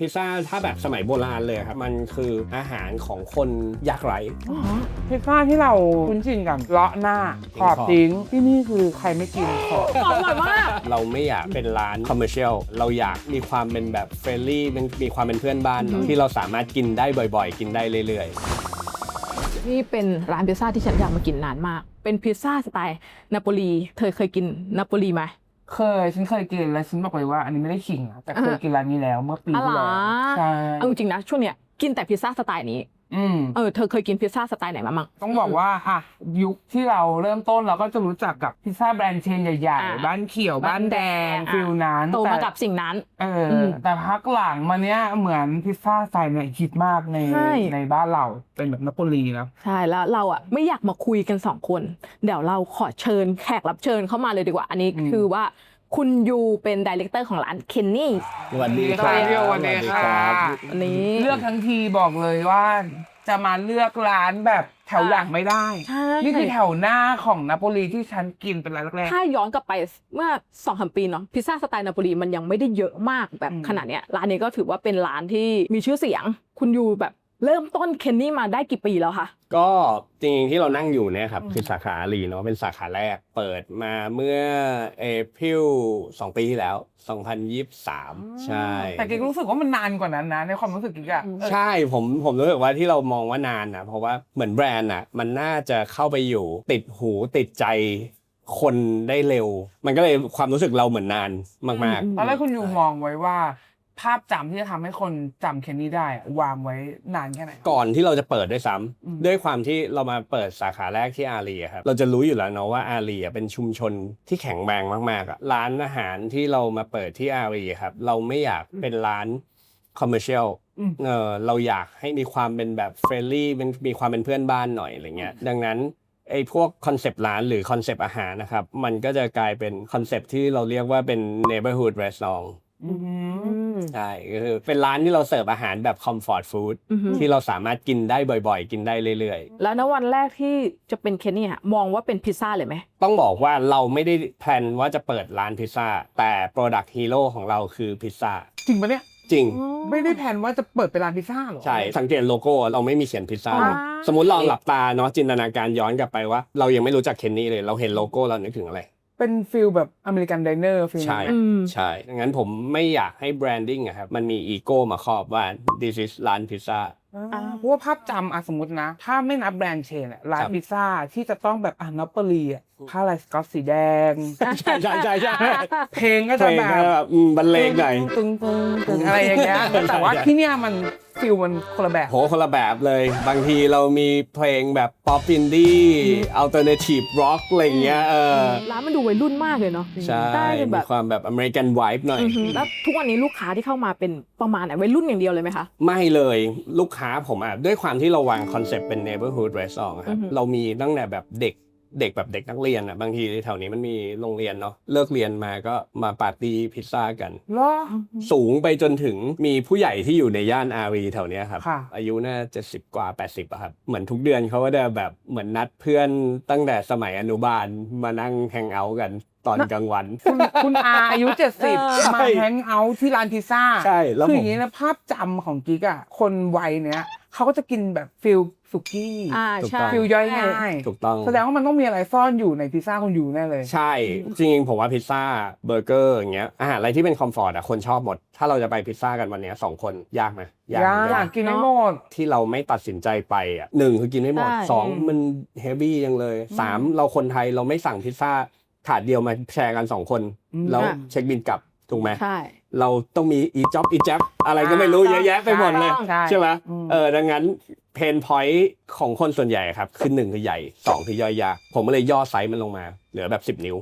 พิซซ่าถ้าแบบสมัยโบราณเลยครับมันคืออาหารของคนยากไร้ พิซซ่าที่เราคุ้นชินกันเลาะหน้าขอบทิ้งที่นี่คือใครไม่กินขอบ อร่อยมาก เราไม่อยากเป็นร้านคอมเมอร์เชียลเราอยากมีความเป็นแบบเฟรนลี่มีความเป็นเพื่อนบ้านเนอะที่เราสามารถกินได้บ่อยๆ กินได้เรื่อยนี่เป็นร้านพิซซ่าที่ฉันอยากมากินนานมาก เป็นพิซซ่าสไตล์นาโปลี เธอเคยกินนาโปลีไหม เคยฉันเคยกินแล้วฉันบอกเลยว่าอันนี้ไม่ได้ขิงนะแต่เคยอ่ากินร้านนี้แล้วเมื่อปีอ๋อที่เหรแล้อวใช่ เอาจริงๆนะช่วงเนี้ยกินแต่พิซซ่าสไตล์นี้ อืม เออเธอเคยกินพิซซ่าสไตล์ไหนมามั่ง ต้องบอกว่าอะยุคที่เราเริ่มต้นเราก็จะรู้จักกับพิซซ่าแบรนด์เชนใหญ่อ่าๆ บ้านเขียวบ้านแดงอ่า ฟิลนั้นโตมาแต่กับสิ่งนั้น เอออมแต่พักหลังมาเนี้ยเหมือนพิซซ่าสไตล์เนี่ยฮิตมากในใช่ ในบ้านเราเป็นแบบนาโปลีนะ ใช่แล้วเราอะไม่อยากมาคุยกันสองคน เดี๋ยวเราขอเชิญแขกรับเชิญเข้ามาเลยดีกว่า อันนี้อืม คือว่า คุณยูเป็นดีเลกเตอร์ของร้านเคนนี่ๆสวัสดีสวัสดีสวัสดีค่ะอันนี้ เลือกทั้งทีบอกเลยว่า จะมาเลือกร้านแบบแถวหลังไม่ได้ใช่นี่คือแถวหน้าของนาโปลีที่ฉันกินเป็นร้านแรก ถ้าย้อนกลับไปเมื่อสองสามปีเนาะพิซซ่าสไตล์นาโปลีมันยังไม่ได้เยอะมากแบบอืมขนาดเนี้ยร้านนี้ก็ถือว่าเป็นร้านที่มีชื่อเสียง คุณยูแบบ เริ่มต้นเคนนี่มาได้กี่ปีแล้วคะก็จริงๆที่เรานั่งอยู่เนี่ยครับคือสาขาอารีเนาะเป็นสาขาแรกเปิดมาเมื่อเอพิล2ปีที่แล้ว 2023 ใช่ แต่กิ๊กรู้สึกว่ามันนานกว่านั้นนะ ในความรู้สึกกิ๊กอะอืมเออใช่ผมผมรู้สึกว่าที่เรามองว่านานนะเพราะว่าเหมือนแบรนด์อะมันน่าจะเข้าไปอยู่ติดหูติดใจคนได้เร็ว มันก็เลยความรู้สึกเราเหมือนนานมากอืมตอนแรกคุณยูมองไว้ว่า ภาพจำที่จะทำให้คนจำเคนนี่ได้อะวางไว้นานแค่ไหนๆก่อนที่เราจะเปิดด้วยซ้ำอืม ด้วยความที่เรามาเปิดสาขาแรกที่อารีอะครับเราจะรู้อยู่แล้วเนาะว่าอารีอะเป็นชุมชนที่แข็งแรงมากๆอะร้านอาหารที่เรามาเปิดที่อารีอะครับเราไม่อยากเป็นร้านคอมเมอร์เชียลอืม เออเราอยากให้มีความเป็นแบบเฟรนลี่เป็นมีความเป็นเพื่อนบ้านหน่อยอะไรเงี้ยดังนั้นไอ้พวกคอนเซปต์ร้านหรือคอนเซปต์อาหารนะครับมันก็จะกลายเป็นคอนเซปต์ที่เราเรียกว่าเป็น neighborhood restaurant อืม ใช่ก็คือเป็นร้านที่เราเสิร์ฟอาหารแบบ comfort food อือฮึ ที่เราสามารถกินได้บ่อยๆ กินได้เรื่อยแล้วณวันแรกที่จะเป็นเคนนี่อะมองว่าเป็นพิซซ่าเลยไหม ๆ ต้องบอกว่าเราไม่ได้แพลนว่าจะเปิดร้านพิซซ่าแต่ product hero ของเราคือพิซซ่าจริงปะเนี่ย จริง ไม่ได้แผนว่าจะเปิดเป็นร้านพิซซ่าเหรอ ใช่ สังเกตโลโก้เราไม่มีเขียนพิซซ่าเลยอ่า สมมติลองหลับตาเนาะจินตนาการย้อนกลับไปว่า เรายังไม่รู้จักเคนนี่เลย เราเห็นโลโก้เรานึกถึงอะไร เป็นฟิลแบบอเมริกันไดเนอร์ฟิลใช่อืมใช่ดังนั้นผมไม่อยากให้แบรนดิ้งอะครับมันมีอีโก้มาครอบว่า this is ร้านพิซซ่าอ่าเพราะว่าภาพจำอะสมมตินะ ถ้าไม่นับแบรนด์เชนอะร้านครับพิซซ่าที่จะต้องแบบอ่านาโปลีอะ ผ้าลายสกอตสีแดง ใช่ใช่ใช่ใช่เพลงก็เพจะลงแบก็บแบบอืมบรรเลงหน่อย ตึงตึงตึงอะไรอย่างเงี้ยใช่แต่ว่าใช่ที่เนี่ยมันฟิลมันคนละแบบ โหคนละแบบเลย บางทีเรามีเพลงแบบป๊อปอินดี้อัลเทอร์เนทีฟร็อกอะไรอย่างเงี้ยเออร้านมันดูวัยรุ่นมากเลยเนาะใช่ได้แบมีบความแบบอเมริกันไวท์หน่อย อือฮึแล้วทุกวันนี้ลูกค้าที่เข้ามาเป็นประมาณไหนวัยรุ่นอย่างเดียวเลยไหมคะ ไม่เลยลูกค้าผมอะ ด้วยความที่เราวางคอนเซปต์เป็น neighborhood restaurant อะครับ อือฮึ เรามีตั้งแต่แบบเด็ก เด็กแบบเด็กนักเรียนอะบางทีแถวนี้มันมีโรงเรียนเนาะเลิกเรียนมาก็มาปาร์ตี้พิซซ่ากัน เหรอ สูงไปจนถึงมีผู้ใหญ่ที่อยู่ในย่านอารีแถวเนี้ยครับ ค่ะ อายุน่าจะสิบกว่า 80อะครับ เหมือนทุกเดือนเขาก็จะแบบเหมือนนัดเพื่อนตั้งแต่สมัยอนุบาลมานั่งแฮงเอาท์กันตอนกลางวัน คุณคุณอาอายุเออ70มาแฮงเอาท์ที่ร้านพิซซ่าใช่แล้วคือผอมย่างนี้นะภาพจำของกิ๊กอะคนวัยเนี้ย เขาก็จะกินแบบฟิลสุกี้อ่าใช่ ฟิลย่อยง่ายถูกต้อง แสดงว่ามันต้องมีอะไรซ่อนอยู่ในพิซซ่าคุณอยู่แน่เลย ใช่ จริงๆผมว่าพิซซ่าเบอร์เกอร์อย่างเงี้ยอาหารอะไรที่เป็นคอมฟอร์ตอะคนชอบหมด ถ้าเราจะไปพิซซ่ากันวันเนี้ยสองคนยากไหมยากเหมือนกันกินไม่หมด ที่เราไม่ตัดสินใจไปอะหนึ่งคือกินไม่หมดใช่ สองมันเฮฟวี่ยังเลยสามเราคนไทยเราไม่สั่งพิซซ่าถาดเดียวมาแชร์กันสองคน อืมแล้วอะ เช็คบินกลับถูกไหมใช่ เราต้องมีอีจ็อบอีแจ๊บอะไรก็ไม่รู้อ่าเยอะแยะไปหมดเลยใช่ใช่ไหมอืมเออดังนั้นเพนพอยต์ของคนส่วนใหญ่ครับคือหนึ่งคือใหญ่สองคือย่อยยากผมก็เลยย่อไซส์มันลงมา เหลือแบบ 10 นิ้ว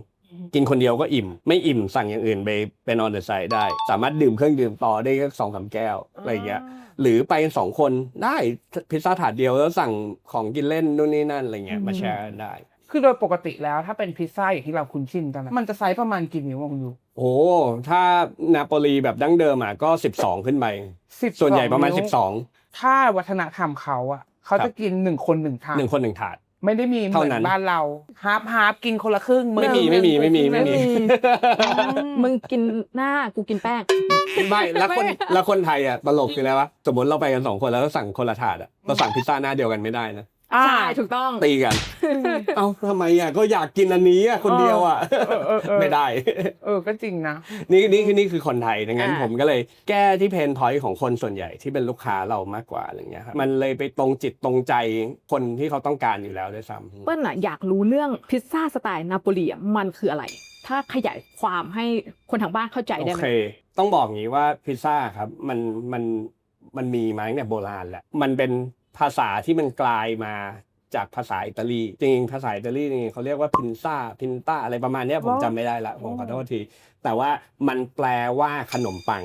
กินคนเดียวก็อิ่ม ไม่อิ่มสั่งอย่างอื่นไปเป็นออนเดอร์ไซด์ได้ สามารถดื่มเครื่องดื่มต่อได้ก็สองสามแก้วอะไรอย่างเงี้ยหรือไปกันสองคนได้พิซซ่าถาดเดียวแล้วสั่งของกินเล่นนู่นนี่นั่นอะไรเงี้ยมาแชร์กันได้ คือโดยปกติแล้วถ้าเป็นพิซซ่าอย่างที่เราคุ้นชินกันนะมันจะไซส์ประมาณกี่นิ้วอะคุณยู โอ้ถ้านาโปลีแบบดั้งเดิมอะก็12ขึ้นไปสิบส่วนใหญ่ประมาณนิ้วถ้าวัฒนธรรมเขาอะเขาครัจะบกินหนึ่งคนหนึ่งถาด12 1คน1ถาด ไม่ได้มีเหมืเท่าอนนั้นบ้านเราฮาร์ฟฮาร์ฟกินคนละครึ่งไม่มีไม่มีไม่มีไม่มีมึงกินหน้ากูกินแป้ง ไม่แล้วคนไม่แล้วคนไทยอะตลกคืออะไรวะสมมติเราไปกันสองคนแล้วก็สั่งคนละถาดอะเราสั่งพิซซ่าหน้าเดียวกันไม่ได้นะ อ่าใช่ถูกต้อง ตีกัน เอ้าทำไมอะก็อยากกินอันนี้อะคนเดียวอะ เออเออเออ ไม่ได้ เออก็จริงนะ นี่นี่คือนี่คือคนไทยดังนั้นอ่า ผมก็เลยแก้ที่เพนพอยต์ของคนส่วนใหญ่ที่เป็นลูกค้าเรามากกว่าอะไรเงี้ยครับมันเลยไปตรงจิตตรงใจคนที่เขาต้องการอยู่แล้วด้วยซ้ำ เปิ้ลน่ะอยากรู้เรื่องพิซซ่าสไตล์นาโปลีอะมันคืออะไร ถ้าขยายความให้คนทางบ้านเข้าใจได้โอไหม เค ต้องบอกงี้ว่าพิซซ่าครับมันมันมันมีมาตั้งแต่โบราณแหละ มันเป็น ภาษาที่มันกลายมาจากภาษาอิตาลีจริงๆภาษาอิตาลีนี่เขาเรียกว่าพินซ่าพินต้าอะไรประมาณเนี้ยผมจำไม่ได้ละผมขอโทษที แต่ว่ามันแปลว่าขนมปัง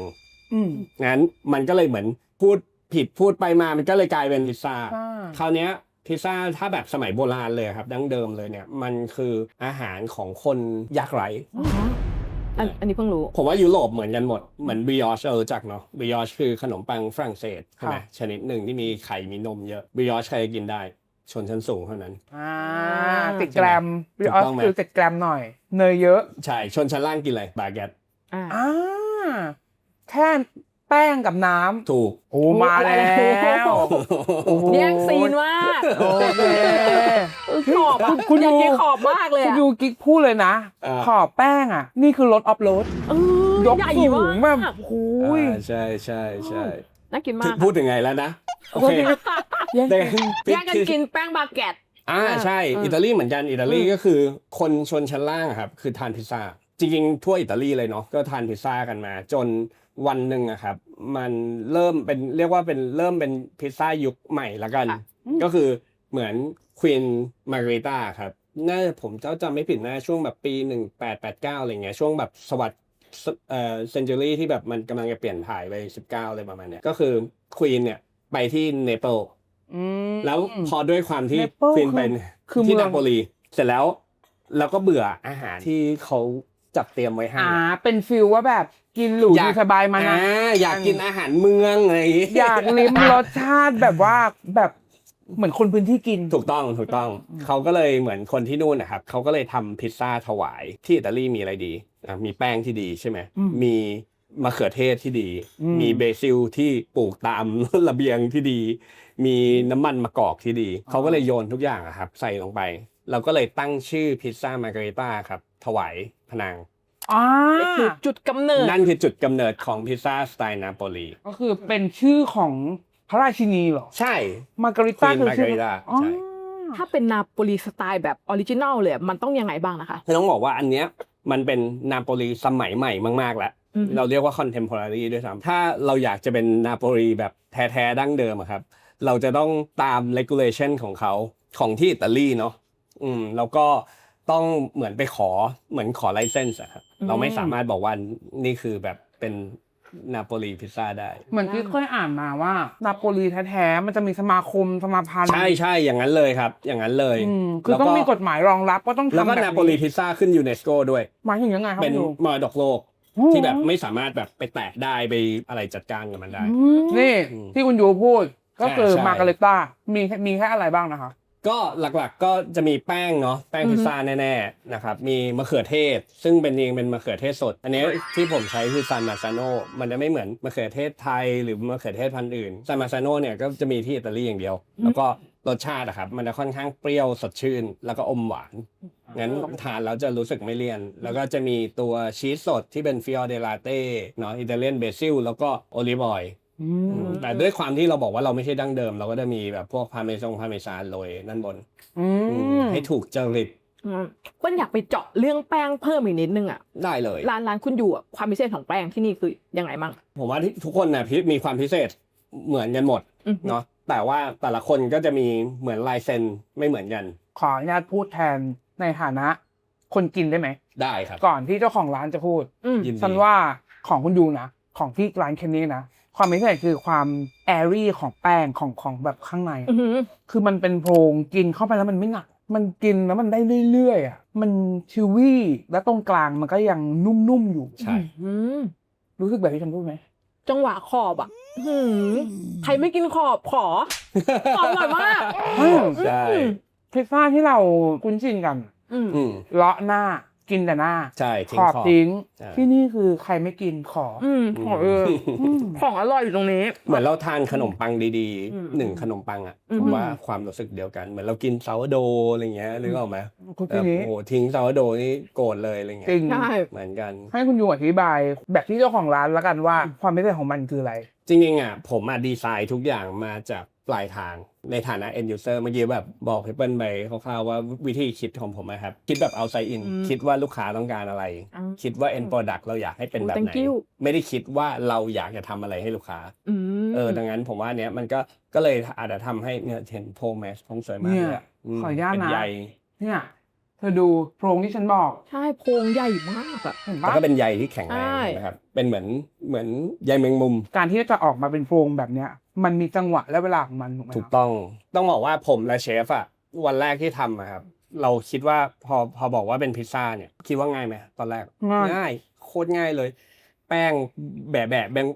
อืมงั้นมันก็เลยเหมือนพูดผิดพูดไปมามันก็เลยกลายเป็นพิซซ่าอ่า คราวเนี้ยพิซซ่าถ้าแบบสมัยโบราณเลยครับดั้งเดิมเลยเนี่ยมันคืออาหารของคนยากไร้ อ๋ออันอันนี้เพิ่งรู้ ผมว่ายุโรปเหมือนกันหมด เหมือนบิออชเออจักเนาะบิออชคือขนมปังฝรั่งเศสใช่ไหมค่ะชนิดหนึ่งที่มีไข่มีนมเยอะบิออชใครจะกินได้ ชนชั้นสูงเท่านั้นอ่าอ่าติดแกรมถูบิกออสต้องไหมคือติดแกรมหน่อยเนยเยอะ ใช่ ชนชั้นล่างกินอะไรบาเกตอ่าอ่าแค่ แป้งกับน้ำถูก โอ้มาแล้วโอ้โหแย่งซีนมากโอเค ขอบอะคุณอยากกินดูขอบมากเลยคุณอะยูกิ๊กพูดเลยนะ อ่า ขอบแป้งอะ นี่คือรถออฟโรดเออยกใหญ่สูงมากแบบโอ้ยอ่าใช่ใช่ใช่น่ากินมากพูดถึงไงแล้วนะ โอเคแย่งแต่กันแย่งกันกินแป้งบาเกตอ่าใช่อ่าอิตาลีเหมือนกันอิตาลีอืมก็คือคนชนชั้นล่างอะครับ คือทานพิซซ่าจริงๆทั่วอิตาลีเลยเนาะก็ทานพิซซ่ากันมา จน วันหนึ่งอะครับ มันเริ่มเป็นเรียกว่าเป็นเริ่มเป็นพิซซ่ายุคใหม่ละกัน ก็คือเหมือนควีนมาร์ก r ริต้าครับน่าจะผมเจ้าจำไม่ผิดนะช่วงแบบปี1889อะไรเงี้ยช่วงแบบสวัสดเอ่อเซนจูรี่ที่แบบมันกำลังจะเปลี่ยนถ่ายไป19เลยประมาณเนี้ยก็คือควีนเนี่ยไปที่เนเปิลอืมแล้วพอด้วยความที่ Naples ควีนเป็นคือที่เมืองนาโปลีเสร็จแล้วเราก็เบื่ออาหารที่เขาจัดเตรียมไว้ให้อ่าเป็นฟิลว่าแบบ กินหรูอยากอยู่สบายมานะ อ่อยากกินอาหารเมืองอะไรอย่างงี้อยากลิ้มรสชาติแบบว่าแบบเหมือนคนพื้นที่กิน ถูกต้องถูกต้อง เขาก็เลยเหมือนคนที่นู่นนะครับเขาก็เลยทำพิซซ่าถวายที่อิตาลีมีอะไรดีอะมีแป้งที่ดีใช่ไหมอืมมีมะเขือเทศที่ดี อืม มีเบซิลที่ปลูกตาม ระเบียงที่ดี มีน้ำมันมะกอกที่ดี เขาก็เลยโยนทุกอย่างอะครับ ใส่ลงไป เราก็เลยตั้งชื่อพิซซ่ามาการ i ต้าครับ ถวายพนาง อ่านี่คือจุดกำเนิดนั่นคือจุดกำเนิดของพิซซ่าสไตล์นาโปลีก็คือเป็นชื่อของพระราชินีเหรอใช่มาการิต้า Queen คือชื่อ Margherita อ๋อใช่ ถ้าเป็นนาโปลีสไตล์แบบออริจินัลเลยอะมันต้องยังไงบ้างนะคะ คือต้องบอกว่าอันเนี้ยมันเป็นนาโปลีสมัยใหม่มากๆแล้วอืม เราเรียกว่า contemporary ด้วยซ้ำถ้าเราอยากจะเป็นนาโปลีแบบแท้ๆดั้งเดิมอะครับ เราจะต้องตาม regulation ของเขาของที่อิตาลีเนาะอืมแล้วก็ต้องเหมือนไปขอเหมือนขอไลเซนส์อะครับอืม เราไม่สามารถบอกว่านี่คือแบบเป็นนาโปลีพิซซ่าได้ เหมือนที่เคยอ่านมาว่านาโปลีแท้ๆมันจะมีสมาคมสมาพันธ์ใช่ใช่อย่างนั้นเลยครับ อย่างนั้นเลยอืมคือต้องมีกฎหมายรองรับว่าต้องทำแล้วก็แบบนาโปลีพิซซ่าขึ้นยูเนสโกด้วยหมายถึงยังไงครับเป็นคุณดูมรดกโลกที่แบบไม่สามารถแบบไปแตะได้ไปอะไรจัดการกับมันได้ นี่อืมที่คุณยูพูดก็คือใช่มาการิต้ามีแค่มีแค่อะไรบ้างนะคะ ก็หลักๆก็จะมีแป้งเนาะแป้งพิซซ่าแน่ๆนะครับมีมะเขือเทศ ซึ่งเป็นเองเป็นมะเขือเทศสด อันนี้ที่ผมใช้คือซานมาซาโนมันจะไม่เหมือนมะเขือเทศไทยหรือมะเขือเทศพันธุ์อื่นซานมาซาโนเนี่ยก็จะมีที่อิตาลีอย่างเดียว แล้วก็รสชาติอะครับมันจะค่อนข้างเปรี้ยวสดชื่น แล้วก็อมหวาน งั้นทานแล้วจะรู้สึกไม่เลี่ยน แล้วก็จะมีตัวชีสสดที่เป็นฟิออเดลาเต้เนาะอิตาเลียนเบซิลแล้วก็โอลิฟออยล์ แต่ด้วยความที่เราบอกว่าเราไม่ใช่ดั้งเดิม เราก็จะมีแบบพวกพาเมซงพาเมซานโรยด้านบนอืมให้ถูกจริตอืมเปิ้ลอยากไปเจาะเรื่องแป้งเพิ่มอีกนิดนึงอะได้เลย ร้านร้านคุณอยู่อะความพิเศษของแป้งที่นี่คือยังไงบ้างผมว่าที่ทุกคนนะพิมีความพิเศษเหมือนกันหมดอือฮึเนาะแต่ว่าแต่ละคนก็จะมีเหมือนลายเซ็นไม่เหมือนกัน ขออนุญาตพูดแทนในฐานะ คนกินได้ไหมได้ครับ ก่อนที่เจ้าของร้านจะพูดอืมยินดีฉันว่าของคุณยูนะของที่ร้านเคนนี่นะ ความพิเศษคือความแอรี่ของแป้งของของแบบข้างในอื้อหือคือมันเป็นโพรงกินเข้าไปแล้วมันไม่หนัก มันกินแล้วมันได้เรื่อยๆอะมันชิวี่แล้วตรงกลางมันก็ยังนุ่มๆอยู่ใช่อืมรู้สึกแบบที่ฉันพูดไหมจังหวะขอบอะอื้อหือใครไม่กินขอบขอขอบอร่อยมากอืมใช่พิซซ่าที่เราคุ้นชินกันอืมอืมเลาะหน้า กินแต่หน้าใช่ทิ้ขงอบขอบทิ้ง ใช่ ที่นี่คือใครไม่กินขอออืมขอเอออืมของอร่อยอยู่ตรงนี้ เหมือนเราทานขนมปังดีอืมๆหนึ่งขนมปังอะอืม ผมว่าความรู้สึกเดียวกัน เหมือนเรากินซาวโดอะไรเงี้ยนึกออกไหมคุณแบพี่บนี้โอ้โหทิ้งซาวโดนี่โกรธเลยอะไรเงี้จริยงใช่ เหมือนกัน ให้คุณยูอธิบาย แบบที่เจ้าของร้านแล้วกันว่า ความพิเศษของมันคืออะไร จริงๆอะผมอะดีไซน์ทุกอย่างมาจากปลายทาง ในฐานะ end user เมื่อกี้แบบบอกพี่เปิ้ลไปคร่าวๆว่าวิธีคิดของผมนะครับ คิดแบบ outside in อืมคิดว่าลูกค้าต้องการอะไรอืมคิดว่า end product เราอยากให้เป็นแบบ Thank ไหน you ไม่ได้คิดว่าเราอยากจะทำอะไรให้ลูกค้าอืมเออดังนั้นผมว่าเนี้ยมันก็ก็เลยอาจจะทำให้เนี่ยเห็นโพแมสผมสวยมากเลยอะเนี่ยขออนุญาตเป็นนะใยเนี่ย เธอดูโพรงที่ฉันบอก ใช่โพรงใหญ่มากอะเห็นแล้วปะก็เป็นใยที่แข็งแรงใช่นะครับ เป็นเหมือนเหมือนใยแมงมุม การที่จะออกมาเป็นโพรงแบบเนี้ย มันมีจังหวะและเวลาของมันถูกไหมถูกต้อง ต้องบอกว่าผมและเชฟอะวันแรกที่ทำอะครับ เราคิดว่าพอพอบอกว่าเป็นพิซซ่าเนี่ย คิดว่าง่ายไหมตอนแรก ง่ายง่ายโคตรง่ายเลย แป้งแบะแบะแบน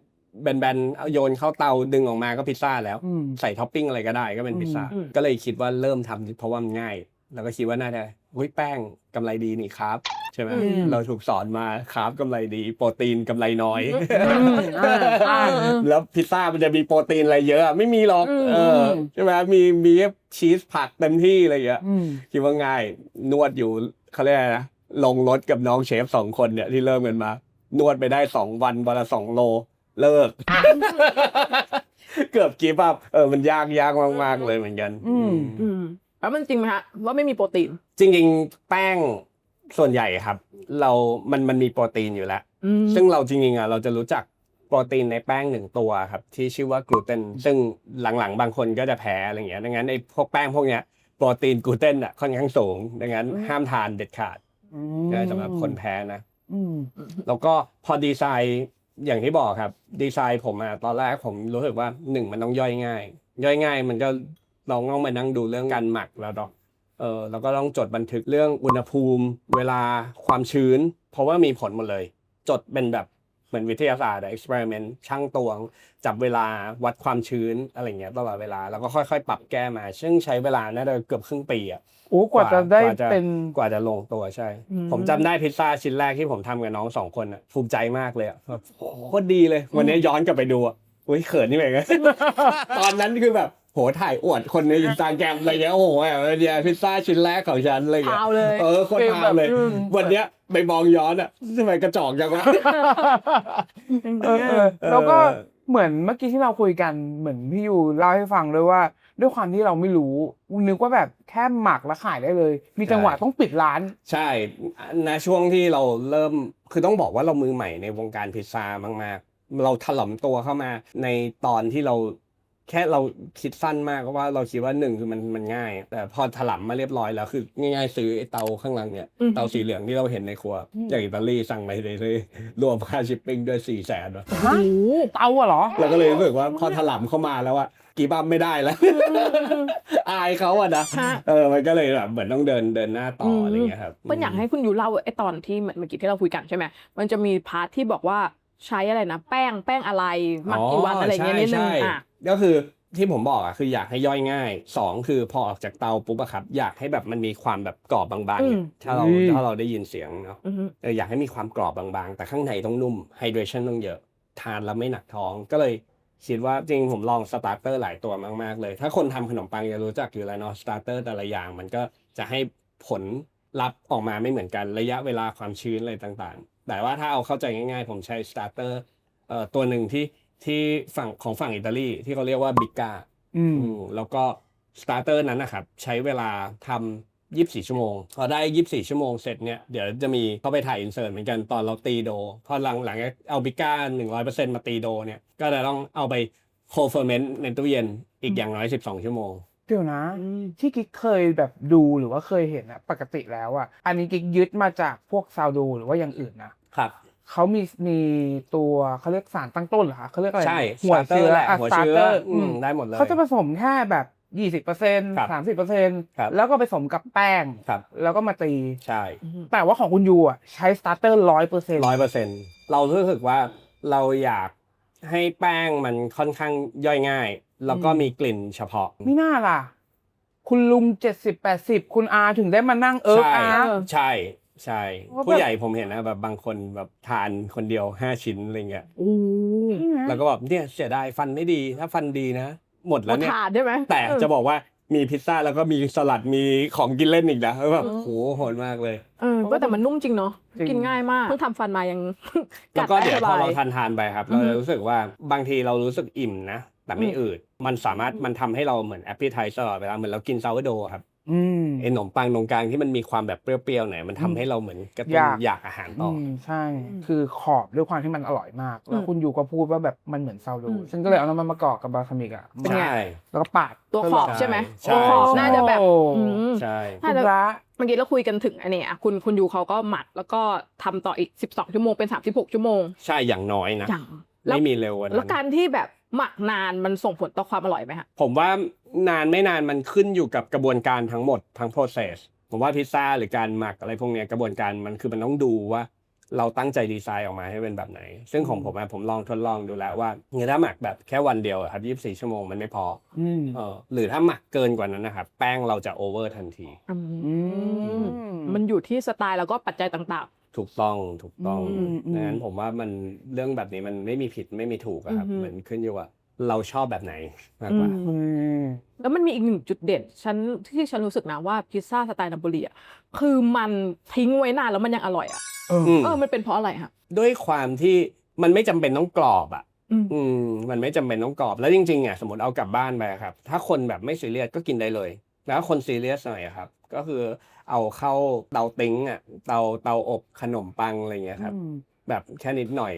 แบนแบนเอาโยนเข้าเตาดึงออกมาก็พิซซ่าแล้วอืมใส่ท็อปปิ้งอะไรก็ได้ก็เป็นพิซซ่าอืมก็เลยคิดว่าเริ่มทำเพราะว่ามันง่าย แล้วก็คิดว่าน่าจะเฮ้ยแป้งกำไรดีนี่ครับใช่ไหมอืมเราถูกสอนมาครับกำไรดี โปรตีนกำไรน้อยอืมอ่าอ่าแล้วพิซซ่ามันจะมีโปรตีนอะไรเยอะอะไม่มีหรอกอืมเออใช่ไหมมีมีแค่ชีสผักเต็มที่อะไรอย่างเงี้ยอืมคิดว่าง่ายนวดอยู่เขาเรียกอะไรนะลงรถกับน้องเชฟสองคนเนี่ยที่เริ่มกันมา นวดไปได้สองวันวันละสองโลเลิก เกือบกีบอัพเออมันยากยากมากๆเลยเหมือนกัน อืมอืม แล้วมันจริงไหมฮะว่าไม่มีโปรตีน จริงๆ แป้งส่วนใหญ่ครับ เรา มัน มันมีโปรตีนอยู่แล้ว อืม ซึ่งเราจริงๆอะเราจะรู้จักโปรตีนในแป้งหนึ่งตัวครับ ที่ชื่อว่ากลูเตน ซึ่งหลังๆ บางคนก็จะแพ้อะไรเงี้ย ดังนั้นไอ้พวกแป้งพวกเนี้ยโปรตีนกลูเตนอะค่อนข้างสูง ดังนั้นห้ามทานเด็ดขาดอืนะสำหรับคนแพ้นะ อืม แล้วก็พอดีไซน์อย่างที่บอกครับ ดีไซน์ผมอะตอนแรกผมรู้สึกว่าหนึ่งมันต้องย่อยง่าย ย่อยง่ายมันก็ เราต้องมานั่งดูเรื่องการหมักแล้วดอกเออแล้วก็ต้องจดบันทึกเรื่องอุณหภูมิ เวลาความชื้น เพราะว่ามีผลหมดเลย จดเป็นแบบเหมือนวิทยาศาสตร์เอ็กซ์เพร์เมนต์ช่างตวง จับเวลาวัดความชื้นอะไรเงี้ยตลอดเวลาแล้วก็ค่อยๆ ปรับแก้มา ซึ่งใช้เวลาน่าจะเกือบครึ่งปีอะโอ้กว่าจะได้กว่าจะเป็นกว่าจะลงตัวใช่อืมผมจำได้พิซซ่าชิ้นแรกที่ผมทำกับน้องสองคนอะภูมิใจมากเลยอะแบบโคตรดีเลย วันนี้ย้อนกลับไปดูอะอุ้ยเขินนี่เองตอนนั้นคือแบบ โหถ่ายอวดคนในอินสตาแกรมอะไรเงี้ยโอ้โหแบบเนี่ยพิซซ่าชิ้นแรกของฉันอะไรเงี้ยพาวเลยเออโคนพาวเลยอืมวันเนี้ยไปมองย้อนอะทำไมกระจอกจังวะเออเออแล้วก็เหมือนเมื่อกี้ที่เราคุยกันเหมือนพี่ยูเล่าให้ฟังด้วยว่า ด้วยความที่เราไม่รู้นึกว่าแบบแค่หมักแล้วขายได้เลย มีจังหวะใช่ต้องปิดร้าน ใช่ณช่วงที่เราเริ่มคือต้องบอกว่าเรามือใหม่ในวงการพิซซ่ามาก ๆ เราถล่มตัวเข้ามาในตอนที่เรา แค่เราคิดสั้นมากว่าเราคิดว่าหนึ่งคือมันมันง่าย แต่พอถล่มมาเรียบร้อยแล้วคือง่ายๆซื้อไอ้เตาข้างหลังเนี่ยอืมเตาสีเหลืองที่เราเห็นในครัวอืมจากอิตาลีสั่งมาเลยรวมค่าชิปปิ้งด้วยสี่แสนฮะเตาอะเหรอเราก็เลยรู้สึกว่าพอถล่มเข้ามาแล้วอะกีบัมไม่ได้แล้วอายเขาอะนะฮะเออมันก็เลยแบบเหมือนต้องเดินเดินหน้าต่ออมอะไรเงี้ยครับเปิ้ลอยากให้คุณยูเล่าไอ้ตอนที่เมื่อกี้ที่เราคุยกันใช่ไหมมันจะมีพาร์ทที่บอกว่า ใช้อะไรนะแป้งแป้งอะไรหมักกี่วันอะไรเงี้ยนิดนึงใช่ใช่อะก็คือที่ผมบอกอะคืออยากให้ย่อยง่ายสองคือพอออกจากเตาปุ๊บอะครับ อยากให้แบบมันมีความแบบกรอบบางๆเนี่ยถ้าเราอืมถ้าเราได้ยินเสียงเนาะอือฮึเอออยากให้มีความกรอบบางๆ แต่ข้างในต้องนุ่มไฮเดรชันต้องเยอะ ทานแล้วไม่หนักท้องก็เลยคิดว่าจริงผมลองสตาร์เตอร์หลายตัวมากๆเลย ถ้าคนทำขนมปังจะรู้จักอยู่แล้วเนาะสตาร์เตอร์แต่ละอย่างมันก็จะให้ผลลัพธ์ออกมาไม่เหมือนกันระยะเวลาความชื้นอะไรต่างๆ แต่ว่าถ้าเอาเข้าใจง่ายๆ ผมใช้สตาร์เตอร์เอ่อตัวหนึ่งที่ที่ฝั่งของฝั่งอิตาลีที่เขาเรียกว่าบิก้าอืมอืมแล้วก็สตาร์เตอร์นั้นนะครับใช้เวลาทำ24ชั่วโมง พอได้24ชั่วโมงเสร็จเนี่ยเดี๋ยวจะมีเข้าไปถ่ายอินเสิร์ตเหมือนกันตอนเราตีโด พอหลังหลังจากเอาบิก้า100%มาตีโดเนี่ยก็จะต้องเอาไปโคเฟอร์เมนต์ในตู้เย็นอีกอย่างน้อย12ชั่วโมง เดี๋ยวนะที่กิ๊กเคยแบบดูหรือว่าเคยเห็นอะปกติแล้วอะอันนี้กิ๊กยึดมาจากพวกซาวดูหรือว่าอย่างอื่นนะครับเขามีมีตัวเขาเรียกสารตั้งต้นเหรอคะเขาเรียกอะไรใช่หัว starter เชื้อแหละอะหัวสตาร์เชื้อเตอร์อืมได้หมดเลยเขาจะผสมแค่แบบยี่สิบเปอร์เซ็นต์ครับสามสิบเปอร์เซ็นต์ครับแล้วก็ผสมกับแป้งครับแล้วก็มาตีใช่อือฮึแต่ว่าของคุณยูอะใช้สตาร์เตอร์ร้อยเปอร์เซ็นต์ร้อยเปอร์เซ็นต์เรารู้สึกว่าเราอยาก ให้แป้งมันค่อนข้างย่อยง่าย แล้วก็มีกลิ่นเฉพาะ ไม่น่าล่ะ คุณลุงเจ็ดสิบแปดสิบคุณอาถึงได้มานั่งเอิร์กใช่อาเออใช่ใช่ ว่าแบบ ผู้ใหญ่ผมเห็นนะแบบบางคนแบบทานคนเดียวห้าชิ้นอะไรเงี้ย โอ้แล้วก็แบบเนี่ยเสียดายฟันไม่ดีถ้าฟันดีนะ หมดแล้วเนี่ย ถาดได้ไหมแต่เออจะบอกว่า มีพิซซ่าแล้วก็มีสลัดมีของกินเล่นอีกนะแล้วแบบอืมโหโหดมากเลย เออก็แต่มันนุ่มจริงเนาะจริง กินง่ายมากเพิ่งทำฟันมายังแล้วก็ได้เดี๋ยวสพอบาเราทานทานๆไปครับ อืเราอฮึ จะรู้สึกว่าบางทีเรารู้สึกอิ่มนะ แต่ไม่อืมอืดมันสามารถมันทำให้เราเหมือนแอปเปิลไทตลอดเวลาเหมือนเรากินซาวโดครับ อืม ไอ้ขนมปังตรงกลางที่มันมีความแบบเปรี้ยวๆหน่อยมันทำให้เราเหมือนกระตุ้นอยาก อยากอาหารต่ออือมใช่ อืมคือขอบด้วยความที่มันอร่อยมาก แล้วอืมคุณยูก็พูดว่าแบบมันเหมือนซาวโดอืม ฉันก็เลยเอาน้ำมันมะกอกกับบาคามิกอะเป็นไง ใช่ แล้วก็ปาดตัวขอบใช่ไหมใช่ ตัวขอบใช่น่าจะแบบโอ้อืม ใช่ ใช่ คุณพระเมื่อกี้เราคุยกันถึงอันเนี้ยคุณคุณยูเขาก็หมักแล้วก็ทำต่ออีก 12 ชั่วโมงเป็น 36 ชั่วโมงใช่อย่างน้อยนะ อย่างแล้วไม่มีเร็วกว่าแล้วนั้นการที่แบบ หมักนานมันส่งผลต่อความอร่อยไหมฮะผมว่านานไม่นานมันขึ้นอยู่กับกระบวนการทั้งหมดทั้ง process ผมว่าพิซซ่าหรือการหมักอะไรพวกเนี้ยกระบวนการมันคือมันต้องดูว่า เราตั้งใจดีไซน์ออกมาให้เป็นแบบไหน ซึ่งของผมอะผมลองทดลองดูแล้วว่าเนื้อถ้าหมักแบบแค่วันเดียวอะครับ24 ชั่วโมงมันไม่พออืมเออหรือถ้าหมักเกินกว่านั้นนะครับแป้งเราจะโอเวอร์ทันที อืมอืมมันอยู่ที่สไตล์แล้วก็ปัจจัยต่าง ถูกต้องถูกต้องอืมอืมดังนั้นผมว่ามันเรื่องแบบนี้มันไม่มีผิดไม่มีถูกอะครับอือฮึเหมือนขึ้นอยู่ว่าเราชอบแบบไหนมากๆกว่า อืมแล้วมันมีอีกหนึ่งจุดเด่นฉันที่ฉันรู้สึกนะว่าพิซซ่าสไตล์นาโปลีอะคือมันทิ้งไว้นานแล้วมันยังอร่อยอะเอออืมเออมันเป็นเพราะอะไรฮะด้วยความที่มันไม่จำเป็นต้องกรอบอะอืมอืมมันไม่จำเป็นต้องกรอบแล้วจริงๆอะสมมติเอากลับบ้านไปอะครับ ถ้าคนแบบไม่ซีเรียสก็กินได้เลย แล้วคนซีเรียสหน่อยอะครับ ก็คือ เอาเข้าเตาติ้งอะเตาเตาอบขนมปังอะไรเงี้ยครับ อืมแบบแค่นิดหน่อย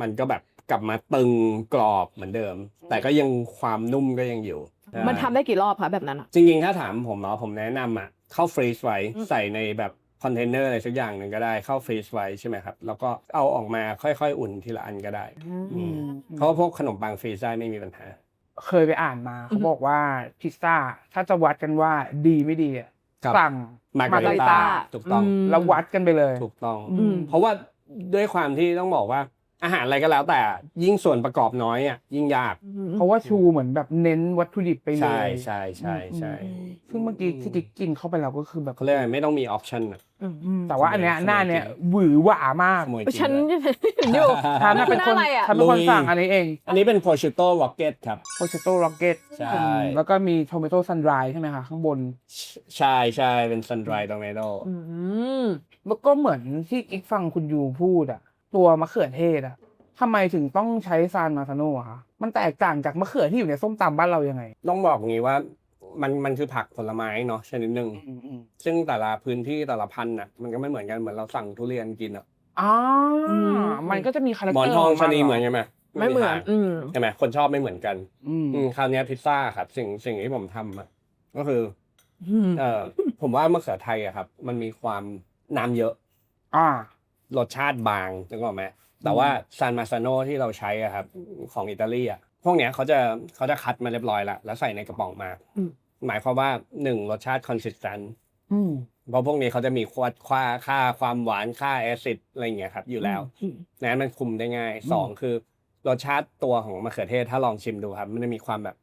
มันก็แบบกลับมาตึงกรอบเหมือนเดิม แต่ก็ยังความนุ่มก็ยังอยู่มันทำได้กี่รอบคะแบบนั้นอะจริงๆ ถ้าถามผมเนาะผมแนะนำอะเข้าฟรีซไว้อืม ใส่ในแบบคอนเทนเนอร์อะไรสักอย่างหนึ่งก็ได้เข้าฟรีซไว้ใช่ไหมครับ แล้วก็เอาออกมาค่อยๆ อุ่นทีละอันก็ได้ อืม เพราะว่าพวกขนมปังฟรีซได้ไม่มีปัญหา เคยไปอ่านมาอืเขาอฮึ บอกว่าพิซซ่าถ้าจะวัดกันว่าดีไม่ดีอะ ครับสั่งมาการิ Margarita ต้าถูกต้องมแล้ววัดกันไปเลย ถูกต้อง อืม เพราะว่าด้วยความที่ต้องบอกว่า อาหารอะไรก็แล้วแต่ยิ่งส่วนประกอบน้อยอะยิ่งยาก เพราะว่าชูเหมือนแบบเน้นวัตถุดิบไปเลใช่ยใช่ใช่ใช่อืมซึ่งเมื่อกี้ที่กิ๊กกินเข้าไปแล้วก็คือแบบเขาเรียกอะไรไม่ต้องมีออปชั่นอะอืมอืมแต่ว่าอันเนี้ยขโมยหน้าเนี้ยจริงหวือหวามากขโมยจริงฉันด้วยเห็นอยู่ ฉันน่ะคืเป็อนหคน้านอะไรอะฉันเป็นคนลุย สั่งอันนี้เองอันนี้เป็น prosciutto rocket ครับโ o เชโต้ร็อกเก็ตใช่ แล้วก็มีโทเมโต้ซันไรใช่ไหมคะข้างบน ใช่ใช่เป็น sun dried tomato อืม แล้วก็เหมือนที่กิ๊กฟังคุณยูพูดอะ ตัวมะเขือเทศอะทำไมถึงต้องใช้ซานมาซาโน่อะคะมันแตกต่างจากมะเขือที่อยู่ในส้มตำบ้านเรายังไง ต้องบอกงี้ว่ามันมันคือผักผลไม้เนาะชนิดหนึ่งอืมอืมซึ่งแต่ละพื้นที่แต่ละพันธุ์น่ะมันก็ไม่เหมือนกันเหมือนเราสั่งทุเรียนกินอะอ๋ออมมันก็จะมีคาแรคหมอเตนอร์ทองขชะนีาเหมือนกันไหมไม่เหมือนทางอืมใช่ไหมคนชอบไม่เหมือนกันอืมอืมคราวเนี้ยพิซซ่าครับสิ่งสิ่งที่ผมทำอะก็คืออืมเออผมว่ามะเขือไทยอะครับ มันมีความน้ำเยอะ อ่า รสชาติบางนึกออกไหมแต่ว่าซานมาซาโนที่เราใช้อะครับของอิตาลีอะพวกเนี้ยเขาจะเขาจะคัดมาเรียบร้อยละแล้วใส่ในกระป๋องมาอืมหมายความว่าหนึ่งรสชาติคอนสิสแตนอืมเพราะพวกนี้เขาจะมีควดค่าค่าความหวานค่าแอซิดอะไรอย่างเงี้ยครับอยู่แล้วอืมนั้นมันคุมได้ง่ายสองคือรสชาติตัวของมะเขือเทศถ้าลองชิมดูครับ มันจะมีความแบบ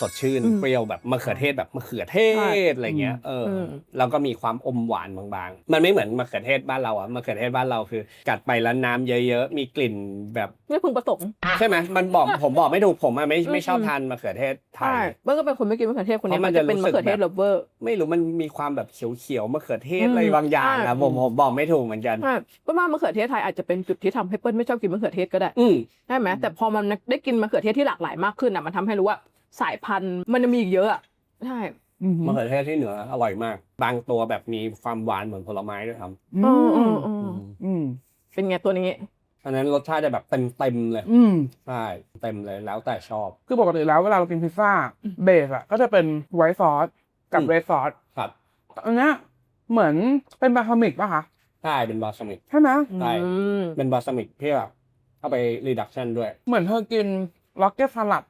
สดชื่นอืมเปรี้ยวแบบมะเขือเทศแบบมะเขือเทใช่ศอะไรเงี้ยเอออมแล้วก็มีความอมหวานบางๆ มันไม่เหมือนมะเขือเทศบ้านเราอะมะเขือเทศบ้านเราคือ กัดไปแล้วน้ำเยอะๆ มีกลิ่นแบบไม่พึงประสงค์ใช่ไหมมันบอกผมบอกไม่ถูกผมอะไม่อืมไม่ชอบทานมะเขือเทศไทใช่ยเมื่อก็เป็นคนไม่กินมะเขือเทศคนนี้เพราะมัมันนจะจะเป็นรู้มะสึกเขือเทศแบบเลฟเวอร์ไม่รู้มันมีความแบบเขียวๆมะเขือเทศอืมอะไรบางอย่างใช่อะผมผมบอกไม่ถูกเหมือนกันใช่เพราะว่ามะเขือเทศไทยอาจจะเป็นจุดที่ทำให้เปิ้ลไม่ชอบกินมะเขือเทศก็ได้อืมใช่ไหมแต่พอมันได้กินมะเขือเทศที่หลากหลายมากขึ้นอะมันทำให้รู้ว่า สายพันธุ์มันจะมีอีกเยอะอะใช่อืมมะเขือเทศที่เหนืออร่อยมาก บางตัวแบบมีความหวานเหมือนผลไม้ด้วยครับอือืมอืมมอืมอืมเป็นไงตัวนี้ อันนั้นรสชาติจะแบบเต็มเต็มๆเลยอืม ใช่เต็มเลยแล้วแต่ชอบ คือปกติแล้วเวลาเรากินพิซซ่าอืม เบสอะก็จะเป็นไวท์ซอสกับอืม เรดซอสครับอันเนี้ยเหมือนเป็นบาคามิกป่ะคะใช่เป็นบาสมิก ใช่ไหมใช่ อืมเป็นบาสมิกที่แบบเอาไปรีดักชันด้วย เหมือนเธอกินล็อกเก็ตสลัดอืม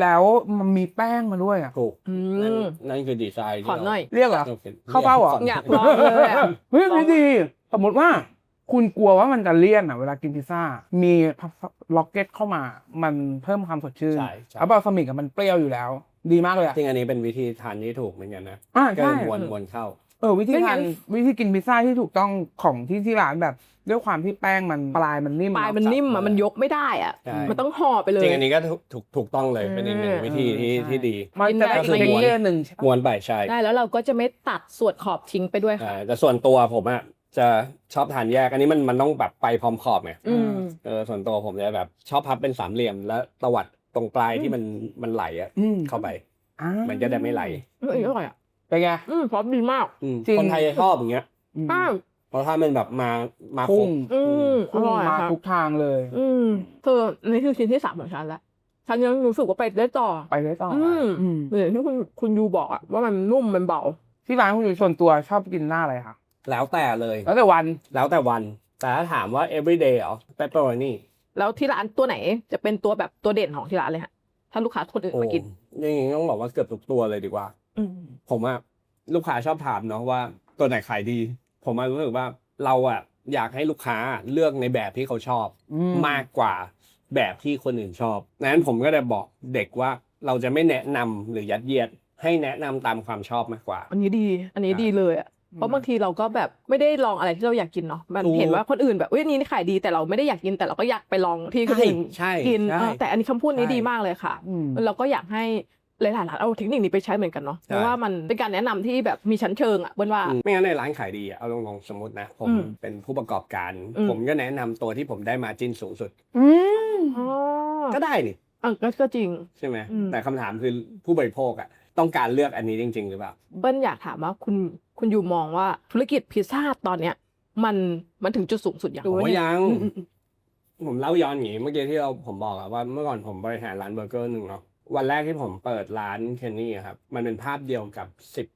แล้วมันมีแป้งมาด้วยอะถูกอืนั่นมนั่นคือดีไซน์ขอหน่อยเรียกเหรอเราคิดเข้าเป้าเหรออยากลองเลยอะเฮ้ยอันนี้ดีสมมติว่าคุณกลัวว่ามันจะเลี่ยนอะเวลากินพิซซ่า มีล็อกเก็ตเข้ามา มันเพิ่มความสดชื่นใช่ใช่แล้วบาลซามิกอะมันเปรี้ยวอยู่แล้ว ดีมากเลยอะจริงอันนี้เป็นวิธีทานที่ถูกเหมือนกันนะอ่าก็ใช่วนวนเข้า เออวิธีไม่งั้ทาน นวิธีกินพิซซ่าที่ถูกต้องของที่ที่ร้านแบบ ด้วยความที่แป้งมันปลายมันนิ่มปลายเอะมันนิ่มอะมันยกไม่ได้อะใช่ มันต้องห่อไปเลยจริงอันนี้ก็ถูกถูกถูกต้องเลยเป็นอีกหนึ่งเออวิธีที่ใช่ ที่ดี มันจะได้กินได้เทคเจอร์หนึ่งใช่ปะ ม้วนไปใช่ได้แล้วเราก็จะไม่ตัดส่วนขอบทิ้งไปด้วยค่ะ อ่าแต่ส่วนตัวผมอะจะชอบทานแยกอันนี้มันมันต้องแบบไปพร้อมขอบไงอืม เออส่วนตัวผมจะแบบชอบพับเป็นสามเหลี่ยมแล้วตวัดตรงปลายที่มันมันไหลอะอืม เข้าไป อ่ามันจะได้ไม่ไหล เอออร่อยอะ เป็นไงอืมพร้อมดีมาก อืมจริง คนไทยจะชอบอย่างเงี้ย อืมอ้าวเพราะถ้ามันแบบมามาครพุ่บงอืมอพุ่งร่อยมาค่ะทุกทางเลย อืมเธออันนี้คือชิ้นที่สามของฉันแล้วฉันยังรู้สึกว่าไปได้ต่อ ไปได้ต่อออืม อืมเหมือนที่คุณคุณยูบอกอะว่ามันนุ่มมันเบา ที่ร้านคุณอยู่ส่วนตัวชอบกินหน้าอะไรคะแล้วแต่เลย แล้วแต่วันแล้วแต่วัน แต่ถ้าถามว่า everyday เหรอ pepperoni แล้วที่ร้านตัวไหนจะเป็นตัวแบบตัวเด่นของที่ร้านเลยฮะถ้าลูกค้าคนอื่นโอ้มากินจริงๆต้องบอกว่าเกือบทุกตัวเลยดีกว่าอืม ผมอะลูกค้าชอบถามเนาะว่าตัวไหนขายดี ผมอะรู้สึกว่าเราอะอยากให้ลูกค้าเลือกในแบบที่เขาชอบอืมมากกว่าแบบที่คนอื่นชอบนั้นผมก็จะบอกเด็กว่าเราจะไม่แนะนำหรือยัดเยียด ให้แนะนำตามความชอบมากกว่า อันนี้ดี อันนี้ใช่ดีเลยอะเพราะบางทีเราก็แบบไม่ได้ลองอะไรที่เราอยากกินเนาะมันถูกเห็นว่าคนอื่นแบบเอ้ยอันนี้ขายดีแต่เราไม่ได้อยากกินแต่เราก็อยากไปลองที่คนอื่นใช่กินใช่เออแต่อันนี้คำพูดนี้ใช่ดีมากเลยค่ะอืมเราก็อยากให้ หลายๆร้านเอาเทคนิคนี้ไปใช้เหมือนกันเนาะใช่เพราะว่ามันเป็นการแนะนำที่แบบมีชั้นเชิงอะเบิ้ลว่าอืมไม่งั้นในร้านขายดีอะเอาลงๆสมมตินะผมอืมเป็นผู้ประกอบการอืมผมก็แนะนำตัวที่ผมได้มาจิ้นสูงสุดอืมอ๋อก็ได้นี่อะก็ก็จริงใช่ไหมอืมแต่คำถามคือผู้บริโภคอะต้องการเลือกอันนี้จริง ๆ หรือเปล่าเปิ้ลอยากถามว่าคุณคุณอยู่มองว่าธุรกิจพิซซ่าตอนเนี้ย มันมันถึงจุดสูงสุดอย่างผมว่ายังอืมอืมอืมผมเล่าย้อนอย่างนี้เมื่อกี้ที่เราผมบอกอะว่าเมื่อก่อนผมบริหารร้านเบอร์เกอร์หนึ่งเนาะ วันแรกที่ผมเปิดร้านเคนนี่อะครับ มันเป็นภาพเดียวกับสิบ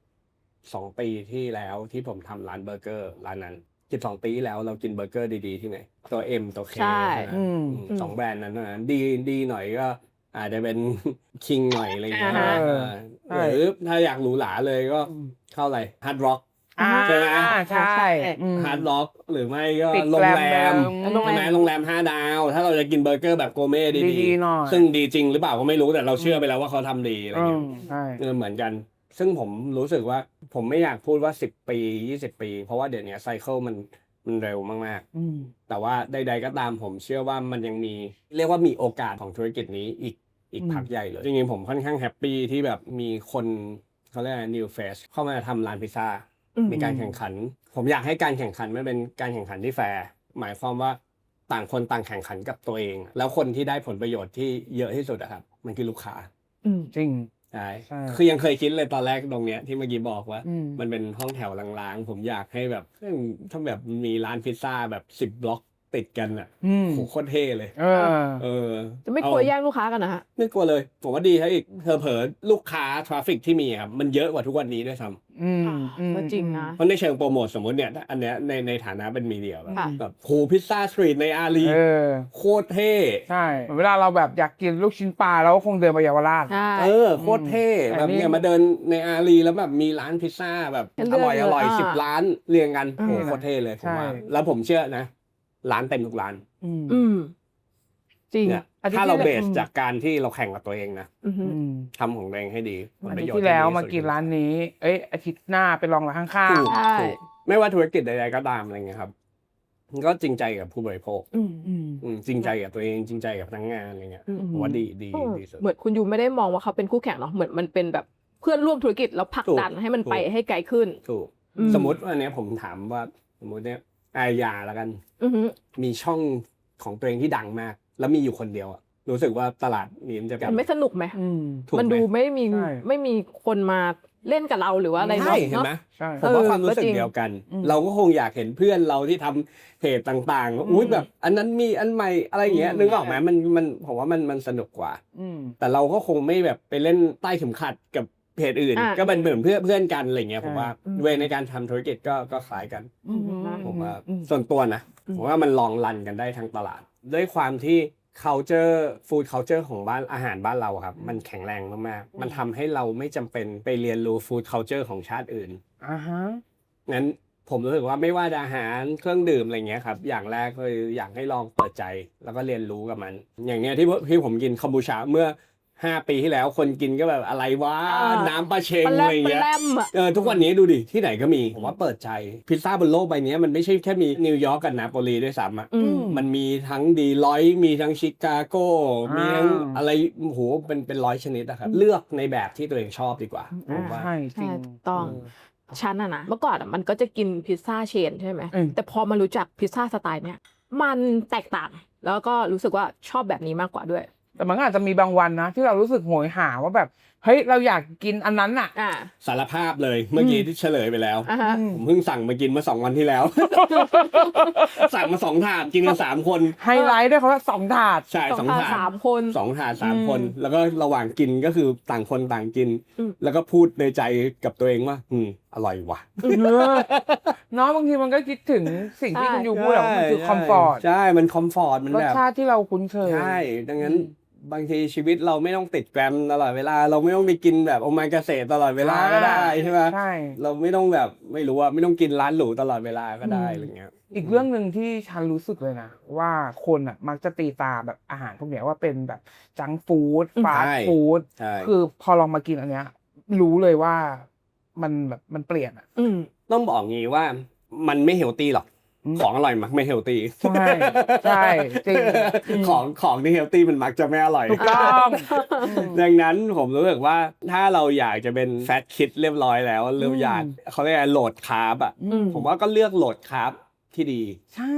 สองปีที่แล้วที่ผมทำร้านเบอร์เกอร์ร้านนั้นสิบสองปีที่แล้วเรากินเบอร์เกอร์ดีๆที่ไหนตัว M ตัว K ใช่ไหมอืมอืมสองแบรนด์นั้นเท่านั้นดีดีหน่อยก็อาจจะเป็นคิงหน่อยอะไรอย่างเงี้ยอ่าเออเออหรือถ้าอยากหรูหราเลยก็เข้าอะไรฮาร์ดร็อกอ่า ใช่ไหมใช่อืม ฮาร์ดร็อกหรือไม่ก็ติดโรงแรมโรงแรม ใช่ไหมโรงแรมห้าดาว ถ้าเราจะกินเบอร์เกอร์แบบโกเม่ดีดีๆหน่อยซึ่งดีจริงหรือเปล่าก็ไม่รู้แต่เราเชื่อไปแล้วว่าเขาทำดีอะไรอืเงี้มยใช่ เออเหมือนกัน ซึ่งผมรู้สึกว่าผมไม่อยากพูดว่า10ปี20ปี เพราะว่าเดี๋ยวนี้ไซเคิลมันมันเร็วมากอืม ๆ แต่ว่าใดๆก็ตามผมเชื่อว่ามันยังมี เรียกว่ามีโอกาสของธุรกิจนี้อีกอีกอืม พักใหญ่เลยจริงๆผมค่อนข้างแฮปปี้ที่แบบมีคนเขาเรียกอะไร new face เข้ามาทำร้านพิซซ่าอื มมีการแข่งขัน ผมอยากให้การแข่งขันมันเป็นการแข่งขันที่แฟร์หมายความว่าต่างคนต่างแข่งขันกับตัวเอง แล้วคนที่ได้ผลประโยชน์ที่เยอะที่สุดอะครับ มันคือลูกค้าอืมจริงใช่ใช่คือยังเคยคิดเลยตอนแรกตรงเนี้ยที่เมื่อกี้บอกว่าอืมมันเป็นห้องแถวล้างๆผมอยากให้แบบเอ้ยถ้าแบบมีร้านพิซซ่าแบบสิบบล็อก ติดกันอะอืม โหโคตรเท่เลย เออ เออจะไม่กลัวแย่งลูกค้ากันนะฮะ ไม่กลัวเลย ผมว่าดีถ้าอีกเผลอๆลูกค้าทราฟิกที่มีครับมันเยอะกว่าทุกวันนี้ด้วยซ้ำอืมอืม ก็จริงนะ เพราะในเชิงโปรโมทสมมติเนี่ยอันเนี้ยในในฐานะเป็นมีเดียแบบค่ะ แบบโหพิซซ่าสตรีทในอารีเออ โคตรเท่ ใช่เหมือนเวลาเราแบบอยากกินลูกชิ้นปลาเราก็คงเดินไปเยาวราช ใช่ เออโคตรเท่อืมแบบอันนี้เนี่ยมาเดินในอารีแล้วแบบมีร้านพิซซ่าแบบให้เลืออกร่อยอร่อยเลยอะสิบร้านเรียงกันอืมโหโคตรเท่เลยผมว่า ใช่ แล้วผมเชื่อนะ ร้านเต็มทุกร้านอืมอืมจริงเนี่ยอาทิตย์ถ้าเราที่เบแล้วสจากการที่เราแข่งกับตัวเองนะอือหืออืมทำของตัวเองให้ดีผลอาประทิตโยย์ชน์ที่แล้วดีมากินร้านนี้ เอ้ยอาทิตย์หน้าไปลองร้านข้างถูกใช่ ถูกไม่ว่าธุรกิจใดๆก็ตามอะไรเงี้ยครับมันก็จริงใจกับผู้บริโภค อืมๆอืม อืมจริงใจกับตัวเองจริงใจกับพนักงานอะไรเงี้ยอืม ผมว่าดีดีอืมดีสุด เหมือนคุณยูไม่ได้มองว่าเขาเป็นคู่แข่งเนาะเหมือนมันเป็นแบบเพื่อนร่วมธุรกิจแล้วผลักดันถูกให้มันไปถูก ให้ไกลขึ้น ถูกอืม สมมติว่าเนี้ยผมถามว่า สมมติเนี้ย อายาแล้วกัน อือหือมีช่องของตัวเองที่ดังมาก แล้วมีอยู่คนเดียวอะรู้สึกว่าตลาดนี้มันจะมันไม่สนุกไหมอืม ถูกมันไหดูไม่มีใช่ ไม่มีคนมาเล่นกับเราหรือว่าอะไรใช่เนาะเห็นไหมใช่ ผมว่าเออความรู้สึก็กจริง เดียวกัน อืม เราก็คงอยากเห็นเพื่อนเราที่ทำเพจต่างๆว่าอุ้ยอืมแบบ อันนั้นมีอันใหม่อะไรอย่างเงี้ยอืมนึกออกไหมมันมันผมว่ามันมันสนุกกว่า อืม แต่เราก็คงไม่แบบไปเล่นใต้เข็มขัดกับ เพจอื่น อะก็เป็นเหมือนเพื่อนเพื่อนกันอะไรเงี้ยใช่ผมว่าอืม เวในการทำธุรกิจก็ก็คล้ายกันอืม ผมว่าอืม ส่วนตัวนะอืม ผมว่ามันลองรันกันได้ทั้งตลาด ด้วยความที่ culture food culture ของบ้านอาหารบ้านเราอะครับ มันแข็งแรงมากๆ มันทำให้เราไม่จำเป็นไปเรียนรู้ food culture ของชาติอื่น อ่าฮะ งั้นผมรู้สึกว่าไม่ว่าจะอาหารเครื่องดื่มอะไรเงี้ยครับ อย่างแรกคืออยากให้ลองเปิดใจแล้วก็เรียนรู้กับมัน อย่างเนี้ยที่ที่ผมกินคอมบูชาเมื่อ 5ปีที่แล้วคนกินก็แบบอะไรวะอ่าน้ำปลาเชงมันอะแลไรมมันเงี้ยแลมอะเออทุกวันนี้ดูดิที่ไหนก็มีผมว่าเปิดใจพิซซ่าบนโลกใบนี้มันไม่ใช่แค่มีนิวยอร์กกับนาโปลีด้วยซ้ำอะอืมมันมีทั้งดีลอยต์มีทั้งชิคาโกมีทั้งอ่าอะไรโอ้โหเป็นเป็นร้อยชนิดนะครับเลือกในแบบที่ตัวเองชอบดีกว่าผมว่าใช่จริงใช่ถูกต้องเฉันอะนะเมื่อก่อนอะมันก็จะกินพิซซ่าเชนใช่ไหมอืมแต่พอมารู้จักพิซซ่าสไตล์เนี้ยมันแตกต่างแล้วก็รู้สึกว่าชอบแบบนี้มากกว่าด้วย แต่มันก็อาจจะมีบางวันนะ ที่เรารู้สึกโหยหาว่าแบบเฮ้ยเราอยากกินอันนั้นอะ อ่า สารภาพเลยเมื่อกี้ที่เฉลยไปแล้ว อ่าฮะอืมผมเพิ่งสั่งมากินเมื่อสองวันที่แล้ว สั่งมาสองถาดกินกันสามคนไฮไลท์ด้วยเขาว่าสองถาด ใช่สสอองงถาดถาดสามคน สองถาดสามอืมคน แล้วก็ระหว่างกินก็คือต่างคนต่างกิน อืม แล้วก็พูดในใจกับตัวเองว่า อืมอร่อยว่ะเออเนาะบางทีมันก็คิดถึงสิ่งที่คุณยูพูดอะว่ามันคือคอมฟอร์ตใช่ มันคอมฟอร์ตมันรสแบบ ชาติที่เราคุ้นเคย ใช่ ดังนั้นอืม บางทีชีวิตเราไม่ต้องติดแกรมตลอดเวลา เราไม่ต้องไปกินแบบโอมากาเสตลอดเวลาก็ได้ใช่ไหมใช่เราไม่ต้องแบบไม่รู้ว่าไม่ต้องกินร้านหรูตลอดเวลาก็ได้อืมอะไรเงี้ย อีกเรื่องหนึ่งที่ฉันรู้สึกเลยนะว่าคนอะมักจะตีตาแบบอาหารพวกเนี้ยว่าเป็นแบบจังฟู้ดอืมฟาสใช่ต์ฟู้ดใช่คือพอลองมากินอันเนี้ย รู้เลยว่ามันแบบมันเปลี่ยนอะอืมต้องบอกงี้ว่ามันไม่เฮลตี้หรอกอืม ของอร่อยมักไม่เฮลตี้ใช่ใช่จริงของของที่เฮลตี้มันมักจะไม่อร่อยถูกต้องดังนั้นผมรู้สึกว่าถ้าเราอยากจะเป็นแฟตคิดเรียบร้อยแล้วเราอยากเขาเรียกอะไรโหลดคาร์บอะอืมผมว่าก็เลือกโหลดคาร์บที่ดี ใช่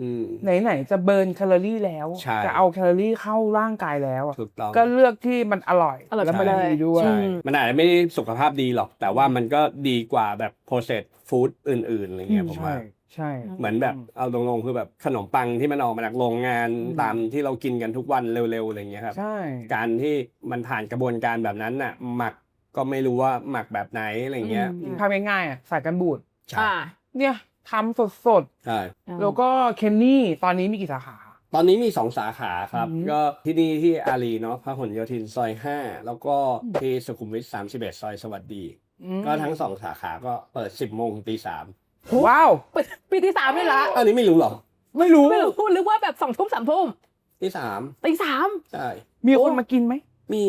อืมไหนๆจะเบิร์นแคลอรี่แล้วใช่จะเอาแคลอรี่เข้าร่างกายแล้วอะถูกต้องก็เลือกที่มันอร่อยอร่อยแล้วมันไปเลยดีด้วยใช่มันอาจจะไม่ได้สุขภาพดีหรอก แต่ว่ามันก็ดีกว่าแบบ processed food อื่นๆอะไรเงี้ยอืมผมว่า ใช่ใช่ เหมือนแบบเอาตรงๆคือแบบขนมปังที่มันออกมาจากโรงงานอืมตามที่เรากินกันทุกวันเร็วๆอะไรเงี้ยครับ ใช่ การที่มันผ่านกระบวนการแบบนั้นน่ะ หมักก็ไม่รู้ว่าหมักแบบไหนอะไรเงี้ยอืมทำง่ายๆอะใส่กันบูดใช่อ่าเนี่ยทำสดใช่ๆแล้วก็เคนนี่ตอนนี้มีกี่สาขา ตอนนี้มีสองสาขาครับอืมก็ที่นี่ที่อารีเนาะพหลโยธินซอย5แล้วก็ที่สุขุมวิท31ซอยสวัสดีอืมก็ทั้งสองสาขาก็เปิด10โมงถึงตีสาม ว้าวปีปีที่สามเลยละอันนี้ไม่รู้หรอ ไม่รู้ไม่รู้หรือว่าแบบสองทุ่มสามทุ่มที่สามตีสามใช่มีคนมากินไหมมี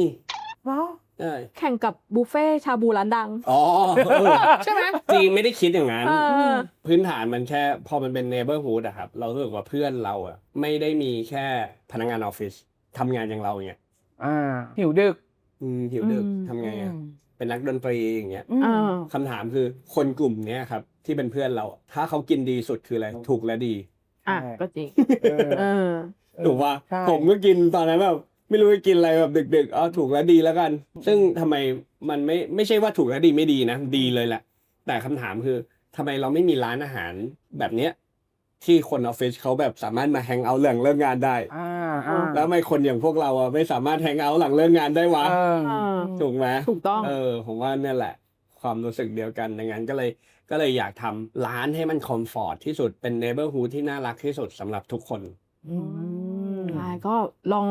ว้าวใช่แข่งกับบุฟเฟ่ชาบูร้านดัง อ๋อเออใช่ไหมจริงไม่ได้คิดอย่างนั้นเออพื้นฐานมันแค่พอมันเป็น neighborhood อะครับ เรารู้สึกว่าเพื่อนเราอะไม่ได้มีแค่พนักงานออฟฟิศทำงานอย่างเราอย่างเงี้ยอ่าหิวดึกอืมหิวดึกอืมทำไงอะ เป็นนักดนตรีอย่างเงี้ยอืมเออคำถามคือคนกลุ่มเนี้ยครับ ที่เป็นเพื่อนเราอะถ้าเขากินดีสุดคืออะไรถูกและดีอะใช่ก็จริง เออ เออถูกว่าใช่ ผมก็กินตอนนั้นแบบไม่รู้จะกินอะไรแบบดึกๆอ๋อถูกและดีแล้วกัน ซึ่งทำไมมันไม่ไม่ใช่ว่าถูกและดีไม่ดีนะดีเลยแหละ แต่คำถามคือทำไมเราไม่มีร้านอาหารแบบเนี้ยที่คนออฟฟิศเขาแบบสามารถมาแฮงเอาท์หลังเลิกงานได้ อ่าอ่า แล้วทำไม่คนอย่างพวกเราอะไม่สามารถแฮงเอาท์หลังเลิกงานได้วะเออเออถูกไหมถูกต้องเออผมว่าเนี่ยแหละ ความรู้สึกเดียวกันดังนั้นก็เลยก็เลยอยากทำร้านให้มันคอมฟอร์ทที่สุดเป็นเนเบอร์ฮูดที่น่ารักที่สุดสำหรับทุกคนอืมใช่ก็ลอง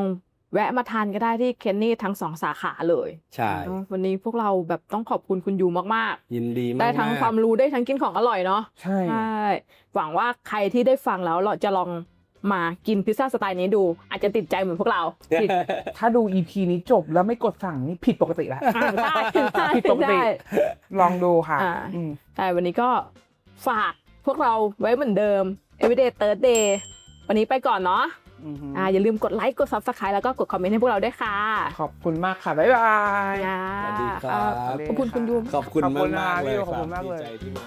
แวะมาทานก็ได้ที่เคนนี่ทั้งสองสาขาเลย ใช่เนอะวันนี้พวกเราแบบต้องขอบคุณคุณยูมากยินดีมากๆได้ทั้งความรู้ได้ทั้งกินของอร่อยเนาะ ใช่ใช่หวังว่าใครที่ได้ฟังแล้วเราจะลอง มากินพิซซ่าสไตล์นี้ดู อาจจะติดใจเหมือนพวกเราผิดถ้าดู EP นี้จบแล้วไม่กดสั่งนี่ผิดปกติแล้วอ่าได้ได้ผิดปกติได้ลองดูค่ะอ่าอืมใช่วันนี้ก็ฝากพวกเราไว้เหมือนเดิม Everyday Thursday วันนี้ไปก่อนเนาะอือหืออ่าอย่าลืมกดไลค์กด Subscribe แล้วก็กดคอมเมนต์ให้พวกเราด้วยค่ะขอบคุณมากค่ะ บ๊ายบายอ่าสวัสดีครับ ขอบคุณคุณยูขอบคุณขอบมาคุกณมากนะๆเลยพี่คขอบรับคุณมากดีเลยใจที่มา